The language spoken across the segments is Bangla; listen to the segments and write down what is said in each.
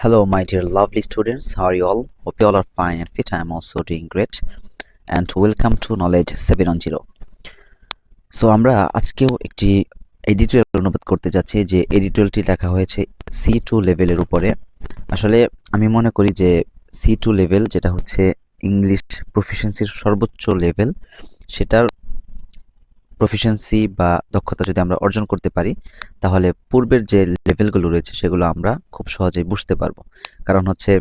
Hello, my dear lovely students. How are you all? Hope you all are fine and fit. I am also doing great. And welcome to Knowledge 710. So আমরা আজকেও একটি এডিটোরিয়াল অনুবাদ করতে যাচ্ছি যে এডিটোরিয়ালটি লেখা হয়েছে সি টু লেভেলের উপরে আসলে আমি মনে করি যে সি টু লেভেল যেটা হচ্ছে ইংলিশ প্রফিসিয়েন্সির সর্বোচ্চ লেভেল সেটার প্রফিসিয়েন্সি বা দক্ষতা যদি আমরা অর্জন করতে পারি, তাহলে পূর্বের যে লেভেলগুলো রয়েছে সেগুলো আমরা খুব সহজেই বুঝতে পারব। কারণ হচ্ছে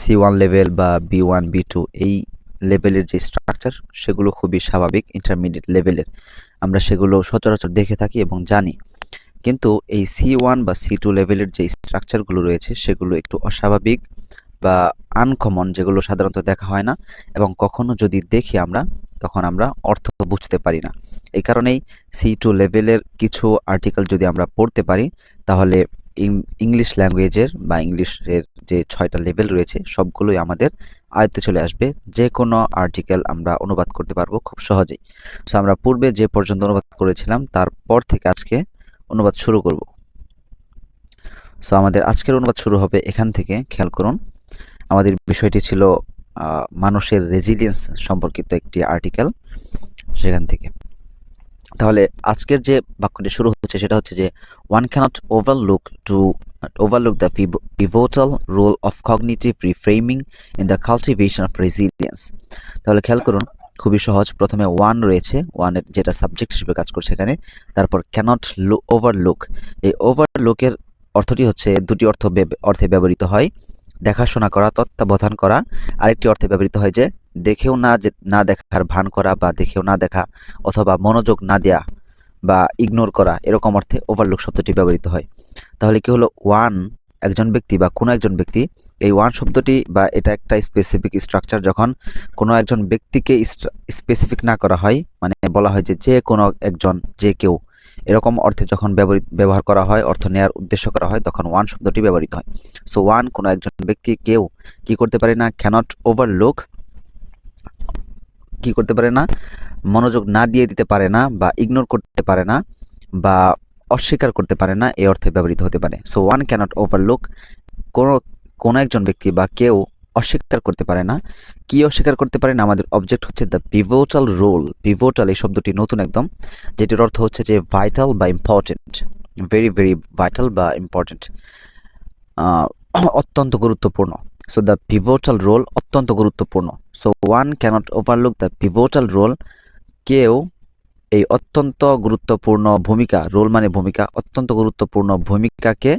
সি ওয়ান লেভেল বা বি ওয়ান বি টু এই লেভেলের যে স্ট্রাকচার সেগুলো খুবই স্বাভাবিক ইন্টারমিডিয়েট লেভেলের আমরা সেগুলো সচরাচর দেখে থাকি এবং জানি। কিন্তু এই সি ওয়ান বা সি টু লেভেলের যে স্ট্রাকচারগুলো রয়েছে, সেগুলো একটু অস্বাভাবিক বা আনকমন যেগুলো সাধারণত দেখা হয় না। এবং কখনো যদি দেখি আমরা তখন আমরা অর্থ বুঝতে পারি না। এই কারণেই সি টু লেভেলের কিছু আর্টিকেল যদি আমরা পড়তে পারি, তাহলে ইংলিশ ল্যাঙ্গুয়েজের বা ইংলিশের যে ছয়টা লেভেল রয়েছে, সবগুলোই আমাদের আয়ত্তে চলে আসবে। যে কোনো আর্টিকেল আমরা অনুবাদ করতে পারব খুব সহজেই। সো আমরা পূর্বে যে পর্যন্ত অনুবাদ করেছিলাম, তারপর থেকে আজকে অনুবাদ শুরু করব। সো আমাদের আজকের অনুবাদ শুরু হবে এখান থেকে, খেয়াল করুন। আমাদের বিষয়টি ছিল মানুষের রেজিলিয়েন্স সম্পর্কিত একটি আর্টিকেল সেখান থেকে। তাহলে আজকের যে বাক্যটি শুরু হচ্ছে সেটা হচ্ছে যে one cannot overlook to overlook the pivotal role of cognitive reframing in the cultivation of resilience তাহলে খেয়াল করুন, খুবই সহজ। প্রথমে ওয়ান রয়েছে ওয়ানের যেটা সাবজেক্ট হিসেবে কাজ করছে এখানে, তারপর ক্যানট ওভারলুক এই ওভারলুকের অর্থটি হচ্ছে, দুটি অর্থ অর্থে ব্যবহৃত হয়। দেখাশোনা করা, তত্ত্বাবধান করা। আরেকটি অর্থে ব্যবহৃত হয় যে, দেখেও না যে, না দেখার ভান করা বা দেখেও না দেখা অথবা মনোযোগ না দেয়া বা ইগনোর করা, এরকম অর্থে ওভারলুক শব্দটি ব্যবহৃত হয়। তাহলে কি হলো? ওয়ান একজন ব্যক্তি বা কোনো একজন ব্যক্তি, এই ওয়ান শব্দটি বা এটা একটা স্পেসিফিক স্ট্রাকচার যখন কোনো একজন ব্যক্তিকে স্পেসিফিক না করা হয় মানে বলা হয় যে যে কোনো একজন, যে কেউ এরকম অর্থে যখন ব্যবহৃত, ব্যবহার করা হয়, অর্থ নেয়ার উদ্দেশ্য করা হয়, তখন ওয়ান শব্দটি ব্যবহৃত হয়। সো ওয়ান কোনো একজন ব্যক্তি কেউ কি করতে পারে না ক্যানট ওভারলুক কি করতে পারে না, মনোযোগ না দিয়ে দিতে পারে না বা ইগনোর করতে পারে না বা অস্বীকার করতে পারে না, এই অর্থে ব্যবহৃত হতে পারে। সো ওয়ান ক্যানট ওভারলুক কোনো কোনো একজন ব্যক্তি বা কেউ অস্বীকার করতে পারে না। কি অস্বীকার করতে পারে না? আমাদের অবজেক্ট হচ্ছে দ্য পিভোটাল রোল পিভোটাল এই শব্দটি নতুন একদম। যেটির অর্থ হচ্ছে যে ভাইটাল বা ইম্পর্টেন্ট ভেরি ভেরি ভাইটাল বা ইম্পর্টেন্ট অত্যন্ত গুরুত্বপূর্ণ। সো দ্য পিভোটাল রোল অত্যন্ত গুরুত্বপূর্ণ। So one cannot overlook the pivotal role কেউ এই অত্যন্ত গুরুত্বপূর্ণ ভূমিকা রোল মানে ভূমিকা, অত্যন্ত গুরুত্বপূর্ণ ভূমিকাকে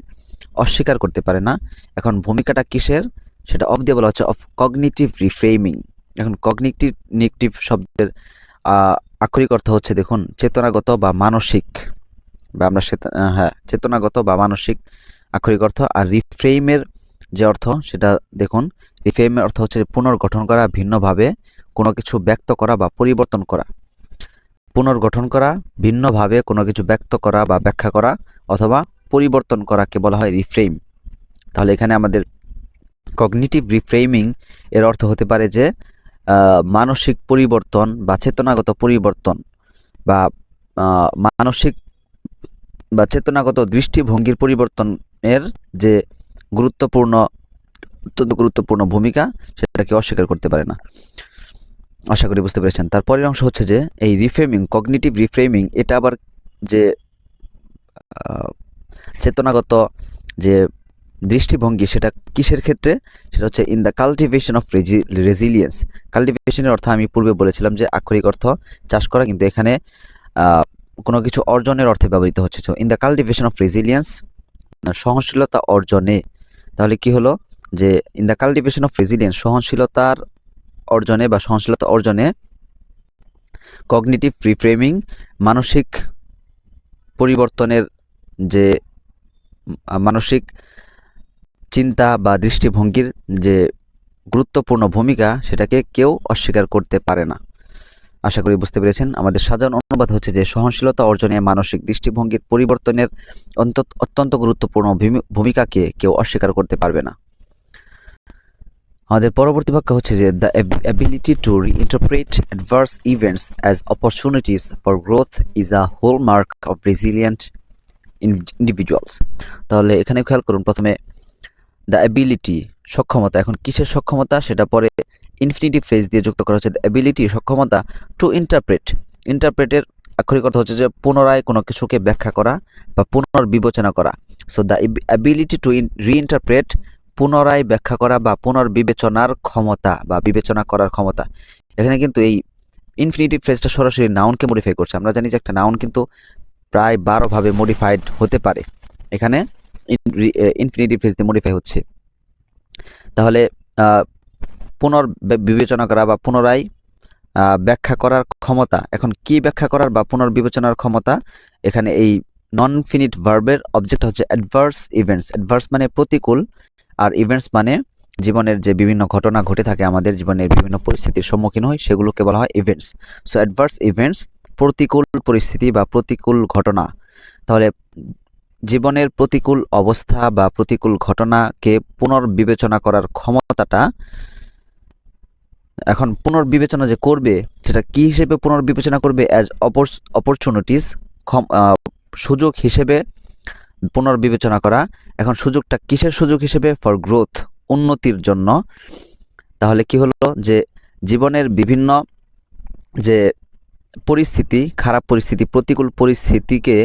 অস্বীকার করতে পারে না। এখন ভূমিকাটা কিসের? সেটা অফ দিয়ে বলা হচ্ছে অফ কগনিটিভ রিফ্রেমিং এখন কগনিটিভ নেগটিভ শব্দের আক্ষরিক অর্থ হচ্ছে দেখুন, চেতনাগত বা মানসিক, বা আমরা হ্যাঁ চেতনাগত বা মানসিক আক্ষরিক অর্থ, আর রিফ্রেমের যে অর্থ, সেটা দেখুন রিফ্রেমের অর্থ হচ্ছে পুনর্গঠন করা, ভিন্নভাবে কোনো কিছু ব্যক্ত করা বা পরিবর্তন করা। পুনর্গঠন করা, ভিন্নভাবে কোনো কিছু ব্যক্ত করা বা ব্যাখ্যা করা, অথবা পরিবর্তন করাকে বলা হয় রিফ্রেম তাহলে এখানে আমাদের কগনিটিভ রিফ্রেমিং এর অর্থ হতে পারে যে মানসিক পরিবর্তন বা চেতনাগত পরিবর্তন বা মানসিক বা চেতনাগত দৃষ্টিভঙ্গির পরিবর্তনের যে গুরুত্বপূর্ণ, অত্যন্ত গুরুত্বপূর্ণ ভূমিকা, সেটাকে অস্বীকার করতে পারে না। আশা করি বুঝতে পেরেছেন। তারপরের অংশ হচ্ছে যে, এই রিফ্রেমিং কগনিটিভ রিফ্রেমিং এটা আবার যে চেতনাগত যে দৃষ্টিভঙ্গি সেটা কিসের ক্ষেত্রে? সেটা হচ্ছে in the cultivation of resilience কাল্টিভেশনের অর্থ আমি পূর্বে বলেছিলাম যে আক্ষরিক অর্থ চাষ করা, কিন্তু এখানে কোনো কিছু অর্জনের অর্থে ব্যবহৃত হচ্ছে। So in the cultivation of resilience সহনশীলতা অর্জনে, তাহলে কি হলো? যে in the cultivation of resilience সহনশীলতার অর্জনে বা সহনশীলতা অর্জনে কগনিটিভ রিফ্রেমিং মানসিক পরিবর্তনের যে, মানসিক চিন্তা বা দৃষ্টিভঙ্গির যে গুরুত্বপূর্ণ ভূমিকা, সেটাকে কেউ অস্বীকার করতে পারে না। আশা করি বুঝতে পেরেছেন। আমাদের সাধারণ অনুবাদ হচ্ছে যে, সহনশীলতা অর্জনে মানসিক দৃষ্টিভঙ্গির পরিবর্তনের অত্যন্ত গুরুত্বপূর্ণ ভূমিকাকে কেউ অস্বীকার করতে পারবে না। আমাদের পরবর্তী বাক্য হচ্ছে যে the ability to interpret adverse events as opportunities for growth is a hallmark of resilient individuals তাহলে এখানে খেয়াল করুন। প্রথমে দ্য অ্যাবিলিটি সক্ষমতা। এখন কিসের সক্ষমতা? সেটা পরে ইনফিনিটিভ ফ্রেজ দিয়ে যুক্ত করা হচ্ছে। দ্য অ্যাবিলিটি সক্ষমতা টু ইন্টারপ্রেট ইন্টারপ্রেটের আক্ষরিক কথা হচ্ছে যে পুনরায় কোনো কিছুকে ব্যাখ্যা করা বা পুনর্বিবেচনা করা। So the ability to reinterpret পুনরায় ব্যাখ্যা করা বা পুনর্বিবেচনার ক্ষমতা বা বিবেচনা করার ক্ষমতা। এখানে কিন্তু এই ইনফিনিটিভ ফ্রেজটা সরাসরি নাউনকে মডিফাই করছে। আমরা জানি যে একটা নাউন কিন্তু প্রায় বারোভাবে মডিফাইড হতে পারে। এখানে ইনফিনিটিভ ফ্রেজ দিয়ে মডিফাই হচ্ছে। তাহলে পুনর বিবেচনা করা বা পুনরায় ব্যাখ্যা করার ক্ষমতা, এখন কি ব্যাখ্যা করার বা পুনর্বিবেচনার ক্ষমতা, এখানে এই নন ফিনিট ভার্বের অবজেক্ট হচ্ছে অ্যাডভার্স ইভেন্টস অ্যাডভার্স মানে প্রতিকূল, আর ইভেন্টস মানে জীবনের যে বিভিন্ন ঘটনা ঘটে থাকে আমাদের জীবনের বিভিন্ন পরিস্থিতির সম্মুখীন হয়, সেগুলোকে বলা হয় ইভেন্টস সো অ্যাডভার্স ইভেন্টস প্রতিকূল পরিস্থিতি বা প্রতিকূল ঘটনা। তাহলে জীবনের প্রতিকূল অবস্থা বা প্রতিকূল ঘটনাকে পুনর্বিবেচনা করার ক্ষমতাটা এখন পুনর্বিবেচনা যে করবে, সেটা কি হিসেবে পুনর্বিবেচনা করবে অ্যাজ অপর অপরচুনিটিস সুযোগ হিসেবে পুনর্বিবেচনা করা, এখন সুযোগটা কিসের সুযোগ হিসেবে? ফর গ্রোথ উন্নতির জন্য। তাহলে কি হলো যে জীবনের বিভিন্ন যে পরিস্থিতি, খারাপ পরিস্থিতি, প্রতিকূল পরিস্থিতিকে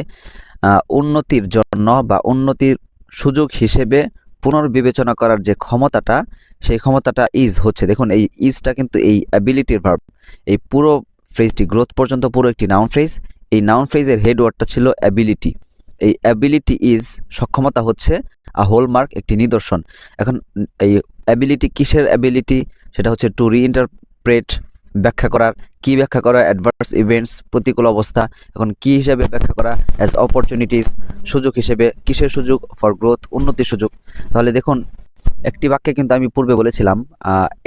উন্নতির জন্য বা উন্নতির সুযোগ হিসেবে পুনর্বিবেচনা করার যে ক্ষমতাটা, সেই ক্ষমতাটা ইজ হচ্ছে। দেখুন, এই ইজটা কিন্তু এই অ্যাবিলিটির ভার্ব এই পুরো ফ্রেজটি গ্রোথ পর্যন্ত পুরো একটি নাউন ফ্রেজ এই নাউন ফ্রেজের হেডওয়ার্ডটা ছিল অ্যাবিলিটি এই অ্যাবিলিটি ইজ সক্ষমতা হচ্ছে আ হোলমার্ক একটি নিদর্শন। এখন এই অ্যাবিলিটি কিসের অ্যাবিলিটি সেটা হচ্ছে টু রিইন্টারপ্রেট ব্যাখ্যা করার, কি ব্যাখ্যা করা অ্যাডভার্স ইভেন্টস প্রতিকূল অবস্থা, এখন কি হিসেবে ব্যাখ্যা করা অ্যাজ অপরচুনিটিস সুযোগ হিসেবে, কিসের সুযোগ? ফর গ্রোথ উন্নতির সুযোগ। তাহলে দেখুন, একটি বাক্যে কিন্তু আমি পূর্বে বলেছিলাম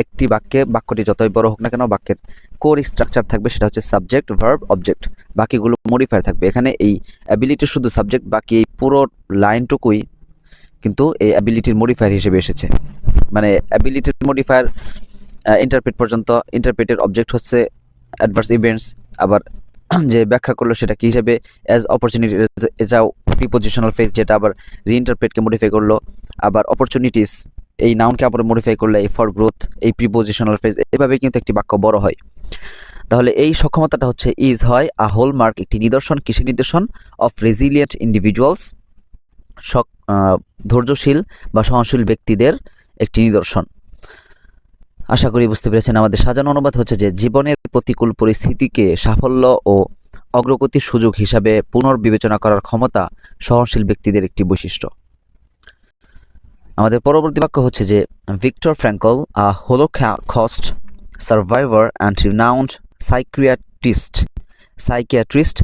একটি বাক্যে বাক্যটি যতই বড় হোক না কেন, বাক্যের কোর স্ট্রাকচার থাকবে, সেটা হচ্ছে সাবজেক্ট ভার্ব অবজেক্ট বাকিগুলো মডিফায়ার থাকবে। এখানে এই অ্যাবিলিটির শুধু সাবজেক্ট বাকি এই পুরো লাইনটুকুই কিন্তু এই অ্যাবিলিটির মডিফায়ার হিসেবে এসেছে। মানে অ্যাবিলিটির মডিফায়ার ইন্টারপ্রেট পর্যন্ত ইন্টারপ্রেটের অবজেক্ট হচ্ছে অ্যাডভার্স ইভেন্টস আবার যে ব্যাখ্যা করল সেটা কি হিসেবে অ্যাজ অপরচুনিটি এটাও প্রিপোজিশনাল ফেজ যেটা আবার রিইন্টারপ্রেটকে মডিফাই করল, আবার অপরচুনিটিস এই নাউনকে আবার মডিফাই করলে এই ফর গ্রোথ এই প্রিপোজিশনাল ফেজ এভাবে কিন্তু একটি বাক্য বড় হয়। তাহলে এই সক্ষমতাটা হচ্ছে ইজ হয় আ হোল মার্ক একটি নিদর্শন কৃষি নিদর্শন অফ রেজিলিয়েন্ট ইন্ডিভিজুয়ালস ধৈর্যশীল বা সহনশীল ব্যক্তিদের একটি নিদর্শন। আশা করি বুঝতে পেরেছেন, আমাদের সাজানো অনুবাদ হচ্ছে যে জীবনের প্রতিকূল পরিস্থিতিকে সাফল্য ও অগ্রগতির সুযোগ হিসাবে পুনর্বিবেচনা করার ক্ষমতা সহনশীল ব্যক্তিদের একটি বৈশিষ্ট্য। আমাদের পরবর্তী বাক্য হচ্ছে যে, Victor Frankl, a Holocaust survivor and renowned psychiatrist psychiatrist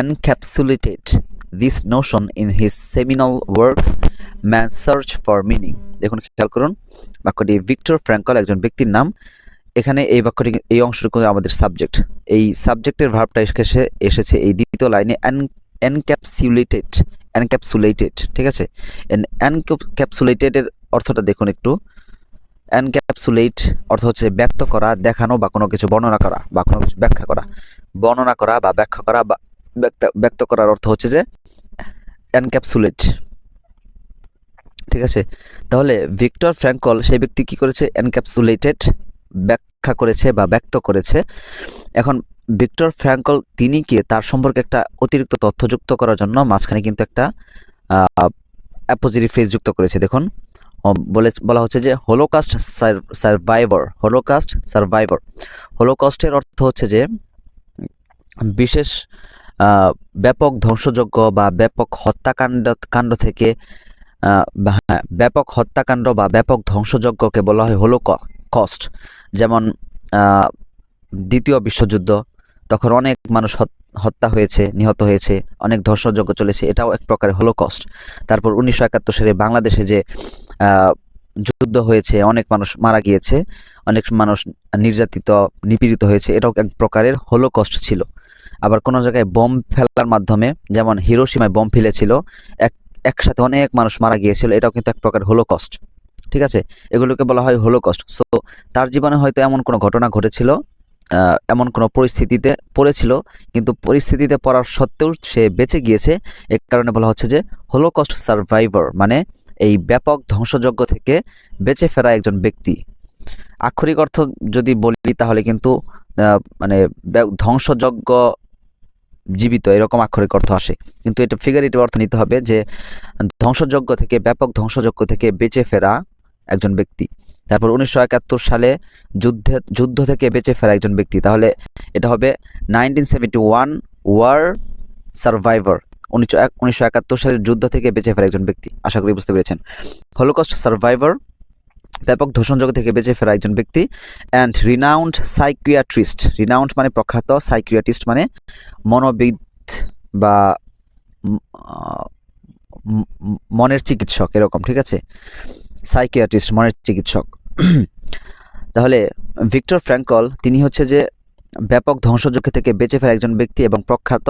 encapsulated this notion in his seminal work, Man's Search for Meaning দেখুন, খেয়াল করুন, বাক্যটি ভিক্টর ফ্র্যাঙ্কল একজন ব্যক্তির নাম। এখানে এই বাক্যটি, এই অংশটুকু আমাদের সাবজেক্ট। এই সাবজেক্টের ভার্বটা এসে এসেছে এই দ্বিতীয় লাইনে এনক্যাপসুলেটেড এনক্যাপসুলেটেড ঠিক আছে? এনক্যাপসুলেটেডের অর্থটা দেখুন একটু। এনক্যাপসুলেট অর্থ হচ্ছে ব্যক্ত করা, দেখানো বা কোনো কিছু বর্ণনা করা বা কোনো কিছু ব্যাখ্যা করা। বর্ণনা করা বা ব্যাখ্যা করা বা ব্যক্ত ব্যক্ত করার অর্থ হচ্ছে যে এনক্যাপসুলেট ঠিক আছে? তাহলে ভিক্টর ফ্র্যাঙ্কল সেই ব্যক্তি কি করেছে? এনক্যাপসুলেটেড ব্যাখ্যা করেছে বা ব্যক্ত করেছে। এখন ভিক্টর ফ্র্যাঙ্কল তিনি কি? তার সম্পর্কে একটা অতিরিক্ত তথ্য যুক্ত করার জন্য মাঝখানে কিন্তু একটা অ্যাপোজিটিভ ফ্রেজ যুক্ত করেছে। দেখুন বলে, বলা হচ্ছে যে হোলোকাস্ট সার্ভাইভার হোলোকাস্ট সার্ভাইভার হোলোকাস্টের অর্থ হচ্ছে যে, বিশেষ ব্যাপক ধ্বংসযজ্ঞ বা ব্যাপক হত্যাকাণ্ড কাণ্ড থেকে হ্যাঁ, ব্যাপক হত্যাকাণ্ড বা ব্যাপক ধ্বংসযজ্ঞকে বলা হয় হোলো কস্ট যেমন দ্বিতীয় বিশ্বযুদ্ধ তখন অনেক মানুষ হত- হত্যা হয়েছে নিহত হয়েছে অনেক ধ্বংসযজ্ঞ চলেছে এটাও এক প্রকারের হোলো কস্ট তারপর উনিশশো একাত্তর সালে বাংলাদেশে যে যুদ্ধ হয়েছে অনেক মানুষ মারা গিয়েছে অনেক মানুষ নির্যাতিত নিপীড়িত হয়েছে এটাও এক প্রকারের হোলো কস্ট ছিল। আবার কোনো জায়গায় বোম ফেলার মাধ্যমে, যেমন হিরোসীমায় বোম ফেলেছিল, এক, একসাথে অনেক মানুষ মারা গিয়েছিল, এটাও কিন্তু এক প্রকার হোলো কস্ট ঠিক আছে? এগুলোকে বলা হয় হোলো কস্ট সো তার জীবনে হয়তো এমন কোনো ঘটনা ঘটেছিল এমন কোনো পরিস্থিতিতে পড়েছিল, কিন্তু পরিস্থিতিতে পড়ার সত্ত্বেও সে বেঁচে গিয়েছে, এ কারণে বলা হচ্ছে যে হোলোকস্ট সার্ভাইভার মানে এই ব্যাপক ধ্বংসযজ্ঞ থেকে বেঁচে ফেরা একজন ব্যক্তি। আক্ষরিক অর্থ যদি বলি তাহলে কিন্তু মানে ধ্বংসযজ্ঞ জীবিত, এরকম আক্ষরিক অর্থ আসে। কিন্তু এটা ফিগারেটিভ অর্থ নিতে হবে যে, ধ্বংসযজ্ঞ থেকে, ব্যাপক ধ্বংসযজ্ঞ থেকে বেঁচে ফেরা একজন ব্যক্তি। তারপর উনিশশো একাত্তর সালে যুদ্ধে, যুদ্ধ থেকে বেঁচে ফেরা একজন ব্যক্তি। তাহলে এটা হবে nineteen seventy one war survivor উনিশশো সালের যুদ্ধ থেকে বেঁচে ফেরা একজন ব্যক্তি। আশা করি বুঝতে পেরেছেন। হলোকস্ট সার্ভাইভার ব্যাপক ধ্বংসযজ্ঞ থেকে বেঁচে ফেরা একজন ব্যক্তি অ্যান্ড রিনাউন্ড সাইকিয়াট্রিস্ট রিনাউন্ড মানে প্রখ্যাত সাইকিয়াট্রিস্ট মানে মনোবিদ বা মনের চিকিৎসক এরকম, ঠিক আছে? সাইকিয়াট্রিস্ট মনের চিকিৎসক। তাহলে ভিক্টর ফ্র্যাঙ্কল, তিনি হচ্ছে যে ব্যাপক ধ্বংসযজ্ঞ থেকে বেঁচে ফেরা একজন ব্যক্তি এবং প্রখ্যাত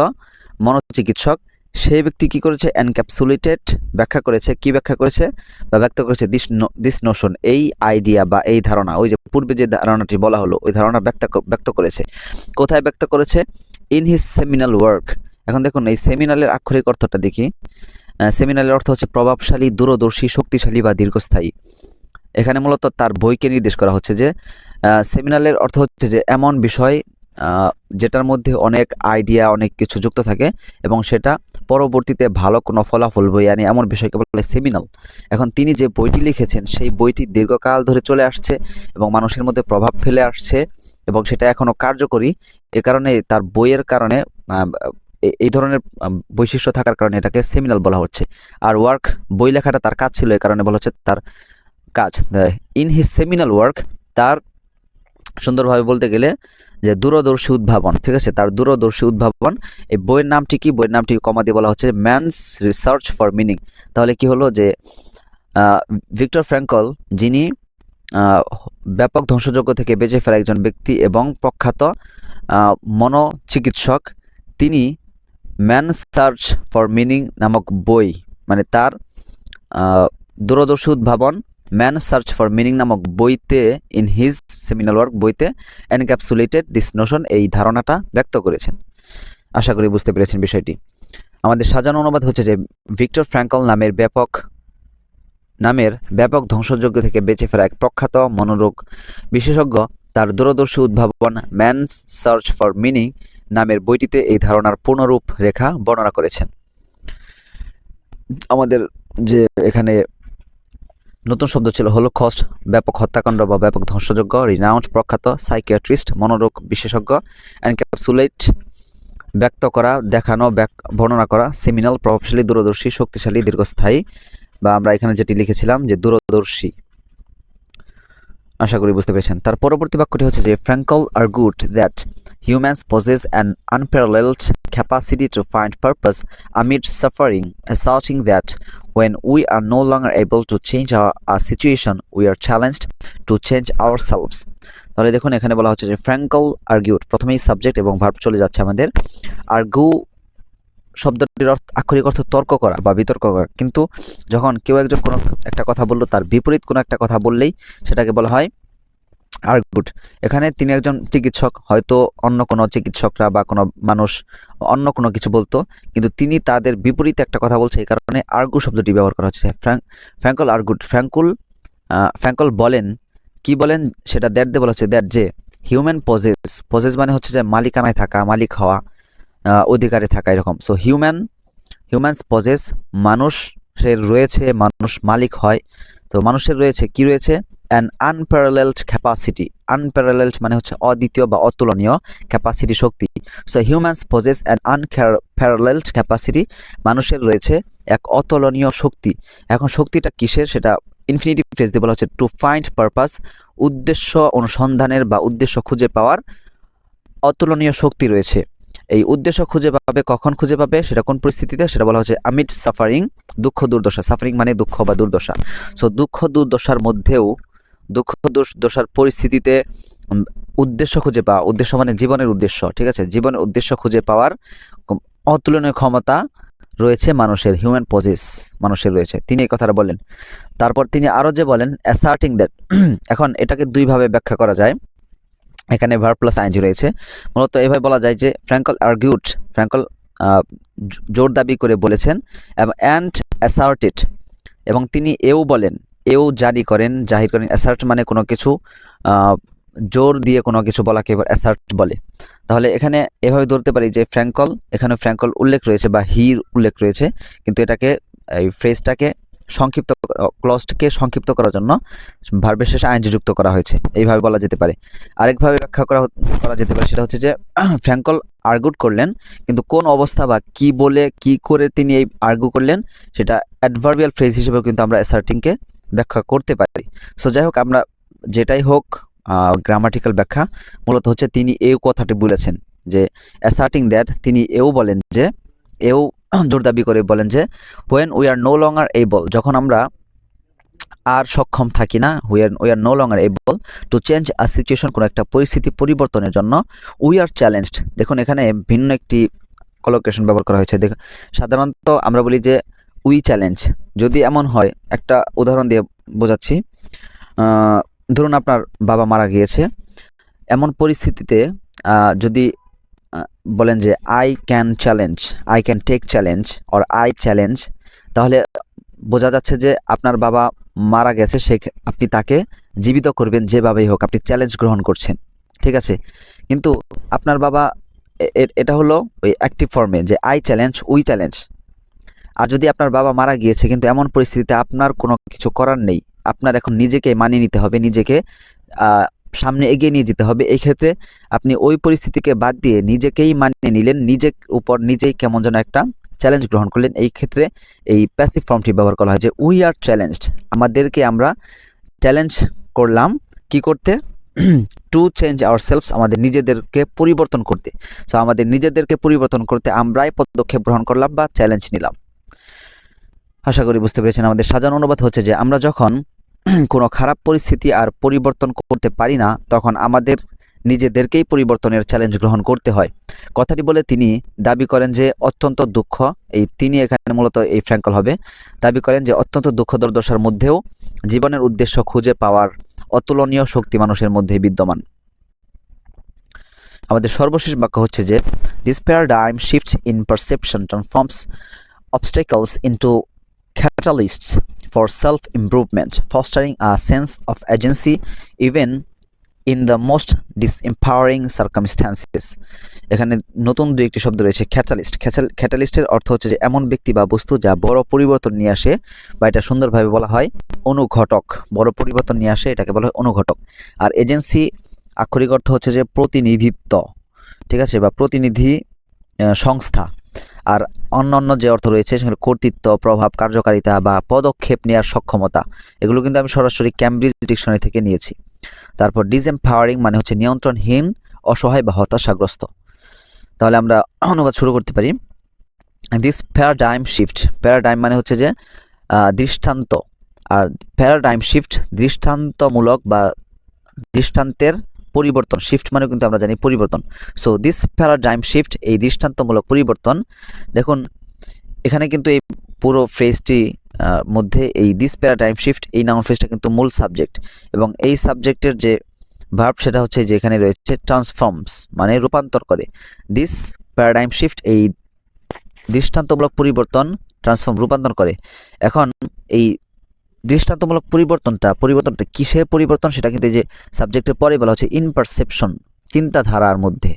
মনোচিকিৎসক। সেই ব্যক্তি কি করেছে? এনক্যাপসুলেটেড ব্যাখ্যা করেছে। কি ব্যাখ্যা করেছে? বা ব্যক্ত করেছে দিস দিস নোশন এই আইডিয়া বা এই ধারণা। ওই যে পূর্বে যে ধারণাটি বলা হলো, ওই ধারণা ব্যক্ত ব্যক্ত করেছে। কোথায় ব্যক্ত করেছে? ইন হিজ সেমিনাল ওয়ার্ক এখন দেখুন, এই সেমিনালের আক্ষরিক অর্থটা দেখি। সেমিনালের অর্থ হচ্ছে প্রভাবশালী, দূরদর্শী, শক্তিশালী বা দীর্ঘস্থায়ী। এখানে মূলত তার বইকে নির্দেশ করা হচ্ছে যে সেমিনালের অর্থ হচ্ছে যে এমন বিষয় যেটার মধ্যে অনেক আইডিয়া অনেক কিছু যুক্ত থাকে এবং সেটা পরবর্তীতে ভালো কোনো ফলাফল বই আনে এমন বিষয়কে বলে সেমিনাল। এখন তিনি যে বইটি লিখেছেন, সেই বইটি দীর্ঘকাল ধরে চলে আসছে এবং মানুষের মধ্যে প্রভাব ফেলে আসছে এবং সেটা এখনও কার্যকরী। এ কারণে তার বইয়ের কারণে এই ধরনের বৈশিষ্ট্য থাকার কারণে এটাকে সেমিনাল বলা হচ্ছে। আর ওয়ার্ক, বই লেখাটা তার কাজ ছিল এই কারণে বলা হচ্ছে তার কাজ। ইন হিজ সেমিনাল ওয়ার্ক, তার সুন্দরভাবে বলতে গেলে যে দূরদর্শী উদ্ভাবন, ঠিক আছে? তার দূরদর্শী উদ্ভাবন, এই বইয়ের নামটি কি? বইয়ের নামটি কমা দিয়ে বলা হচ্ছে ম্যানস রিসার্চ ফর মিনিং। তাহলে কি হলো যে ভিক্টর ফ্র্যাঙ্কল যিনি ব্যাপক ধ্বংসযজ্ঞ থেকে বেঁচে ফেলা একজন ব্যক্তি এবং প্রখ্যাত মনোচিকিৎসক, তিনি ম্যান সার্চ ফর মিনিং নামক বই মানে তার দূরদর্শী উদ্ভাবন ম্যান সার্চ ফর মিনিং নামক বইতে ইন হিজ সেমিনাল ওয়ার্ক বইতে এনক্যাপসুলেটেড দিস নোশন এই ধারণাটা ব্যক্ত করেছেন। আশা করি বুঝতে পেরেছেন বিষয়টি। আমাদের সাজানো অনুবাদ হচ্ছে যে ভিক্টর ফ্র্যাঙ্কল নামের ব্যাপক নামের ব্যাপক ধ্বংসযজ্ঞ থেকে বেঁচে ফেরা এক প্রখ্যাত মনোরোগ বিশেষজ্ঞ তার দূরদর্শী উদ্ভাবন ম্যানস সার্চ ফর মিনিং নামের বইটিতে এই ধারণার পূর্ণরূপ রেখা বর্ণনা করেছেন। আমাদের যে এখানে নতুন শব্দ ছিল হলোকস্ট, ব্যাপক হত্যাকাণ্ড বা ব্যাপক ধ্বংসযজ্ঞ রিনাউন্ড প্রখ্যাত সাইকিয়াট্রিস্ট মনোরোগ বিশেষজ্ঞ অ্যানক্যাপসুলেট ব্যক্ত করা, দেখানো বর্ণনা করা সেমিনাল প্রভাবশালী, দূরদর্শী, শক্তিশালী, দীর্ঘস্থায়ী বা আমরা এখানে যেটি লিখেছিলাম যে দূরদর্শী। আশা করি বুঝতে পেরেছেন। তার পরবর্তী বাক্যটি হচ্ছে যে Frankl argued that humans possess an unparalleled capacity to find purpose amid suffering asserting that when we are no are able to change our situation we are challenged to change ourselves তাহলে দেখুন, এখানে বলা হচ্ছে যে ফ্র্যাঙ্কল আর গুড প্রথমেই সাবজেক্ট এবং ভার্ব চলে যাচ্ছে আমাদের আর গু শব্দটির অর্থ, আক্ষরিক অর্থ তর্ক করা বা বিতর্ক করা। কিন্তু যখন কেউ একজন কোনো একটা কথা বলল, তার বিপরীত কোনো একটা কথা বললেই সেটাকে বলা হয় আর্গুড এখানে তিনি একজন চিকিৎসক, হয়তো অন্য কোনো চিকিৎসকরা বা কোনো মানুষ অন্য কোনো কিছু বলতো, কিন্তু তিনি তাদের বিপরীতে একটা কথা বলছে, এই কারণে আর্গু শব্দটি ব্যবহার করা হচ্ছে। ফ্র্যাঙ্ক ফ্র্যাঙ্কল আর্গুড ফ্র্যাঙ্কুল ফ্র্যাঙ্কল বলেন, কি বলেন সেটা দ্যাট দিয়ে বলা হচ্ছে দ্যাট যে হিউম্যান পজেস পজেস মানে হচ্ছে যে মালিকানায় থাকা, মালিক হওয়া। অধিকারে থাকা এরকম। সো হিউম্যান হিউম্যানস পজেস মানুষের রয়েছে, মানুষ মালিক হয়। তো, মানুষের রয়েছে, কি রয়েছে? অ্যান আনপ্যারালেলড ক্যাপাসিটি আনপ্যারালেলড মানে হচ্ছে অদ্বিতীয় বা অতুলনীয় capacity Shakti. So humans possess an unparalleled capacity মানুষের রয়েছে এক অতুলনীয় শক্তি। এখন শক্তিটা কিসের? সেটা ইনফিনিটিভ ফ্রেজ দিয়ে বলা হচ্ছে টু ফাইন্ড পারপাস উদ্দেশ্য অনুসন্ধানের বা উদ্দেশ্য খুঁজে পাওয়ার অতুলনীয় শক্তি রয়েছে। এই উদ্দেশ্য খুঁজে পাবে, কখন খুঁজে পাবে, সেটা কোন পরিস্থিতিতে, সেটা বলা হচ্ছে আমিট সাফারিং দুঃখ দুর্দশা। সাফারিং মানে দুঃখ বা দুর্দশা। সো দুঃখ দুর্দশার মধ্যেও, দুঃখ দুর্দশার পরিস্থিতিতে উদ্দেশ্য খুঁজে পাওয়া, উদ্দেশ্য মানে জীবনের উদ্দেশ্য, ঠিক আছে? জীবনের উদ্দেশ্য খুঁজে পাওয়ার অতুলনীয় ক্ষমতা রয়েছে মানুষের হিউম্যান পজিস মানুষের রয়েছে। তিনি এই কথাটা বলেন তারপর তিনি আরও যে বলেন অ্যাসার্টিং দ্যাট এখন এটাকে দুইভাবে ব্যাখ্যা করা যায়। এখানে ভার প্লাস আইনজি রয়েছে। মূলত এভাবে বলা যায় যে ফ্র্যাঙ্কল আর্গিউড ফ্র্যাঙ্কল জোর দাবি করে বলেছেন এবং অ্যান্ড অ্যাসার্টেড এবং তিনি এও বলেন, এও জারি করেন, জাহির করেন। অ্যাসার্ট মানে কোনো কিছু জোর দিয়ে কোনো কিছু বলাকে এবার অ্যাসার্ট বলে। তাহলে এখানে এভাবে ধরতে পারি যে ফ্র্যাঙ্কল এখানে ফ্র্যাঙ্কল উল্লেখ রয়েছে বা হির উল্লেখ রয়েছে, কিন্তু এটাকে, এই ফ্রেজটাকে সংক্ষিপ্ত ক্লজকে সংক্ষিপ্ত করার জন্য ভার্বের শেষে আইনজি যুক্ত করা হয়েছে। এইভাবে বলা যেতে পারে। আরেকভাবে ব্যাখ্যা করা করা যেতে পারে সেটা হচ্ছে যে ফ্র্যাঙ্কল আর্গুড করলেন, কিন্তু কোন অবস্থা বা কি বলে, কি করে তিনি এই আর্গু করলেন, সেটা অ্যাডভার্বিয়াল ফ্রেজ হিসেবেও কিন্তু আমরা অ্যাসার্টিংকে ব্যাখ্যা করতে পারি। সো যাই হোক, আমরা যেটাই হোক গ্রামাটিক্যাল ব্যাখ্যা, মূলত হচ্ছে তিনি এই কথাটি বলেছেন যে অ্যাসার্টিং দ্যাট তিনি এও বলেন যে, এও জোর দাবি করে বলেন যে when we are no longer able যখন আমরা আর সক্ষম থাকি না we are we are no longer able to change a situation কোনো একটা পরিস্থিতি পরিবর্তনের জন্য উই আর চ্যালেঞ্জড দেখুন, এখানে ভিন্ন একটি কলোকেশন ব্যবহার করা হয়েছে। দেখ সাধারণত আমরা বলি যে উই চ্যালেঞ্জ যদি এমন হয়, একটা উদাহরণ দিয়ে বোঝাচ্ছি। ধরুন আপনার বাবা মারা গিয়েছে। এমন পরিস্থিতিতে যদি বলেন যে I can challenge I can take challenge or I challenge তাহলে বোঝা যাচ্ছে যে আপনার বাবা মারা গেছে, সে আপনি তাকে জীবিত করবেন যেভাবেই হোক, আপনি চ্যালেঞ্জ গ্রহণ করছেন। ঠিক আছে? কিন্তু আপনার বাবা এটা হলো ওই অ্যাক্টিভ ফর্মে যে আই চ্যালেঞ্জ উই চ্যালেঞ্জ আর যদি আপনার বাবা মারা গিয়েছে, কিন্তু এমন পরিস্থিতিতে আপনার কোনো কিছু করার নেই, আপনার এখন নিজেকে মানিয়ে নিতে হবে, নিজেকে সামনে এগিয়ে নিয়ে যেতে হবে। এই ক্ষেত্রে আপনি ওই পরিস্থিতিকে বাদ দিয়ে নিজেকেই মানিয়ে নিলেন, নিজের উপর নিজেই কেমন যেন একটা চ্যালেঞ্জ গ্রহণ করলেন। এই ক্ষেত্রে এই প্যাসিভ ফর্মটি ব্যবহার করা হয় যে উই আর চ্যালেঞ্জড আমাদেরকে আমরা চ্যালেঞ্জ করলাম কি করতে? টু চেঞ্জ আওয়ার সেলফস আমাদের নিজেদেরকে পরিবর্তন করতে। সো আমাদের নিজেদেরকে পরিবর্তন করতে আমরাই পদক্ষেপ গ্রহণ করলাম বা চ্যালেঞ্জ নিলাম। আশা করি বুঝতে পেরেছেন। আমাদের সাজানো অনুবাদ হচ্ছে যে, আমরা যখন কোনো খারাপ পরিস্থিতি আর পরিবর্তন করতে পারি না, তখন আমাদের নিজেদেরকেই পরিবর্তনের চ্যালেঞ্জ গ্রহণ করতে হয়। কথাটি বলে তিনি দাবি করেন যে অত্যন্ত দুঃখ, এই তিনি এখানে মূলত এই ফ্র্যাঙ্কল হবে, দাবি করেন যে অত্যন্ত দুঃখ দুর্দশার মধ্যেও জীবনের উদ্দেশ্য খুঁজে পাওয়ার অতুলনীয় শক্তি মানুষের মধ্যে বিদ্যমান। আমাদের সর্বশেষ বাক্য হচ্ছে যে this paradigm shift in perception transforms obstacles into catalysts. For self improvement, fostering a sense of agency even in the most disempowering circumstances. এখানে নতুন দুই একটি শব্দ রয়েছে ক্যাটালিস্ট ক্যাটালিস্টের অর্থ হচ্ছে যে এমন ব্যক্তি বা বস্তু যা বড় পরিবর্তন নিয়ে আসে বা এটা সুন্দরভাবে বলা হয় অনুঘটক। বড় পরিবর্তন নিয়ে আসে এটাকে বলা হয় অনুঘটক। আর এজেন্সি আক্ষরিক অর্থ হচ্ছে যে প্রতিনিধিত্ব ঠিক আছে? বা প্রতিনিধি সংস্থা। আর অন্যান্য যে অর্থ রয়েছে, সেখানে কর্তৃত্ব, প্রভাব, কার্যকারিতা বা পদক্ষেপ নেওয়ার সক্ষমতা, এগুলো কিন্তু আমি সরাসরি ক্যামব্রিজ ডিকশনারি থেকে নিয়েছি। তারপর ডিসএম্পাওয়ারিং মানে হচ্ছে নিয়ন্ত্রণহীন, অসহায় বা হতাশাগ্রস্ত। তাহলে আমরা অনুবাদ শুরু করতে পারি। দিস প্যারাডাইম শিফট প্যারাডাইম মানে হচ্ছে যে দৃষ্টান্ত। আর প্যারাডাইম শিফট দৃষ্টান্তমূলক বা দৃষ্টান্তের পরিবর্তন শিফট মানে কিন্তু আমরা জানি পরিবর্তন। সো দিস প্যারাডাইম শিফট এই দৃষ্টান্তমূলক পরিবর্তন, দেখুন, এখানে কিন্তু এই পুরো ফ্রেজটি মধ্যে এই দিস প্যারাডাইম শিফট এই নাউন ফ্রেজটা কিন্তু মূল সাবজেক্ট এবং এই সাবজেক্টের যে ভার্ব সেটা হচ্ছে যে এখানে রয়েছে ট্রান্সফর্মস মানে রূপান্তর করে। দিস প্যারাডাইম শিফট এই দৃষ্টান্তমূলক পরিবর্তন ট্রান্সফর্ম রূপান্তর করে। এখন, এই দৃষ্টান্তমূলক পরিবর্তনটা পরিবর্তনটা কিসের পরিবর্তন? সেটা কিন্তু যে সাবজেক্টের পরে বলা হচ্ছে ইনপারসেপশন চিন্তাধারার মধ্যে।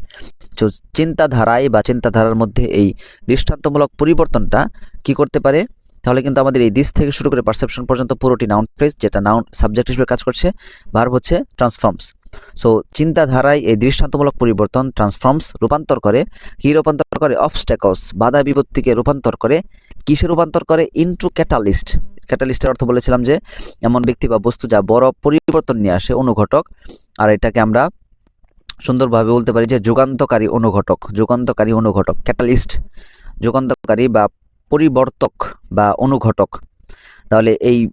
তো চিন্তাধারায় বা চিন্তাধারার মধ্যে এই দৃষ্টান্তমূলক পরিবর্তনটা কি করতে পারে? তাহলে কিন্তু আমাদের এই দিস থেকে শুরু করে পারসেপশন পর্যন্ত পুরোটি নাউন ফ্রেজ যেটা নাউন সাবজেক্ট হিসেবে কাজ করছে ভার্ব হচ্ছে ট্রান্সফর্মস সো চিন্তাধারায় এই দৃষ্টান্তমূলক পরিবর্তন ট্রান্সফর্মস রূপান্তর করে, কি রূপান্তর করে? অবস্ট্যাকলস বাধা বিপত্তিকে রূপান্তর করে। কিসে রূপান্তর করে? ইনটু ক্যাটালিস্ট ক্যাটালিস্টের অর্থ বলেছিলাম যে, এমন ব্যক্তি বা বস্তু যা বড় পরিবর্তন নিয়ে আসে, অনুঘটক। আর এটাকে আমরা সুন্দরভাবে বলতে পারি যে যুগান্তকারী অনুঘটক যুগান্তকারী অনুঘটক ক্যাটালিস্ট যুগান্তকারী বা পরিবর্তক বা অনুঘটক। তাহলে এই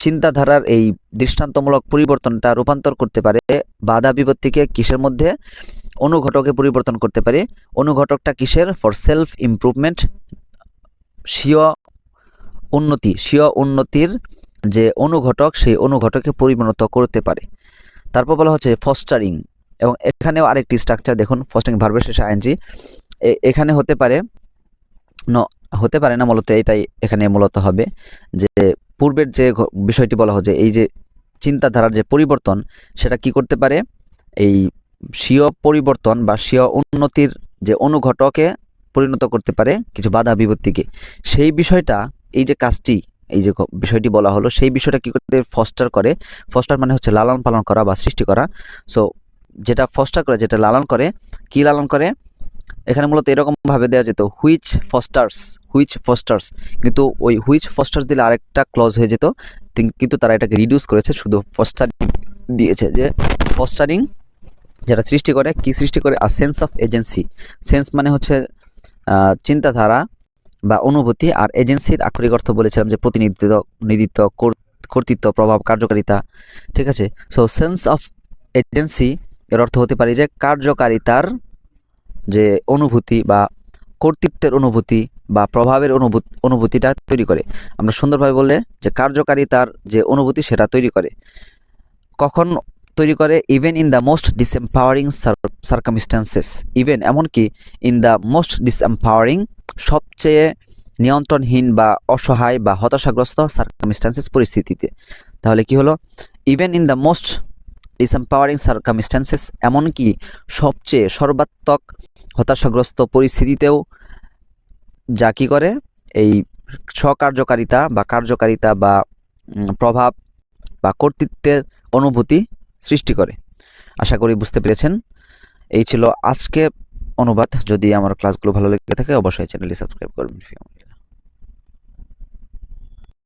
চিন্তাধারার এই দৃষ্টান্তমূলক পরিবর্তনটা রূপান্তর করতে পারে বাধা বিপত্তিকে কিসের মধ্যে? অনুঘটকে পরিবর্তন করতে পারে। অনুঘটকটা কিসের? ফর সেলফ ইমপ্রুভমেন্ট স্বীয় উন্নতি, স্বীয় উন্নতির যে অনুঘটক, সেই অনুঘটকে পরিণত করতে পারে। তারপর বলা হচ্ছে ফস্টারিং এবং এখানেও আরেকটি স্ট্রাকচার দেখুন ফস্টারিং ভার্বের শেষে আইনজি এখানে হতে পারে, ন, হতে পারে না, মূলত এটাই এখানে মূলত হবে যে পূর্বের যে বিষয়টি বলা হচ্ছে, এই যে চিন্তাধারার যে পরিবর্তন, সেটা কি করতে পারে? এই স্বীয় পরিবর্তন বা স্বীয় উন্নতির যে অনুঘটকে পরিণত করতে পারে, কিছু বাধা বিপত্তিকে। সেই বিষয়টা এই যে কাজটি, এই যে বিষয়টি বলা হলো, সেই বিষয়টা কি করতে ফস্টার করে? ফস্টার মানে হচ্ছে লালন পালন করা বা সৃষ্টি করা। সো যেটা ফস্টার করে, যেটা লালন করে, কি লালন করে? এখানে মূলত এরকম ভাবে দেওয়া যেত হুইচ ফস্টার্স হুইচ ফস্টার্স কিন্তু ওই হুইচ ফস্টার্স দিলে আরেকটা ক্লজ হয়ে যেত কিন্তু তারা এটাকে রিডিউস করেছে, শুধু ফস্টারিং দিয়েছে যে ফস্টারিং যেটা সৃষ্টি করে, কি সৃষ্টি করে? আর সেন্স অফ এজেন্সি সেন্স মানে হচ্ছে চিন্তাধারা বা অনুভূতি আর এজেন্সির আক্ষরিক অর্থ বলেছিলাম যে প্রতিনিধিত্ব, নিধিত্ব কর্তৃত্ব, প্রভাব, কার্যকারিতা, ঠিক আছে? সো সেন্স অফ এজেন্সি এর অর্থ হতে পারে যে কার্যকারিতার যে অনুভূতি বা কর্তৃত্বের অনুভূতি বা প্রভাবের অনুভূতি অনুভূতিটা তৈরি করে। আমরা সুন্দরভাবে বললে যে কার্যকারিতার যে অনুভূতি সেটা তৈরি করে। কখন তৈরি করে? Even in the most disempowering circumstances even এমনকি ইন দ্য মোস্ট ডিসএম্পাওয়ারিং সবচেয়ে নিয়ন্ত্রণহীন বা অসহায় বা হতাশাগ্রস্ত সার্কামস্ট্যান্সেস পরিস্থিতিতে। তাহলে কি হলো? Even in the most disempowering circumstances এমনকি সবচেয়ে সর্বাত্মক হতাশাগ্রস্ত পরিস্থিতিতেও যা কি করে? এই স্বকার্যকারিতা বা কার্যকারিতা বা প্রভাব বা কর্তৃত্বের অনুভূতি সৃষ্টি করে। আশা করি বুঝতে পেরেছেন। এই ছিল আজকে অনুবাদ। যদি আমার ক্লাসগুলো ভালো লেগে থাকে অবশ্যই চ্যানেলটি সাবস্ক্রাইব করবেন।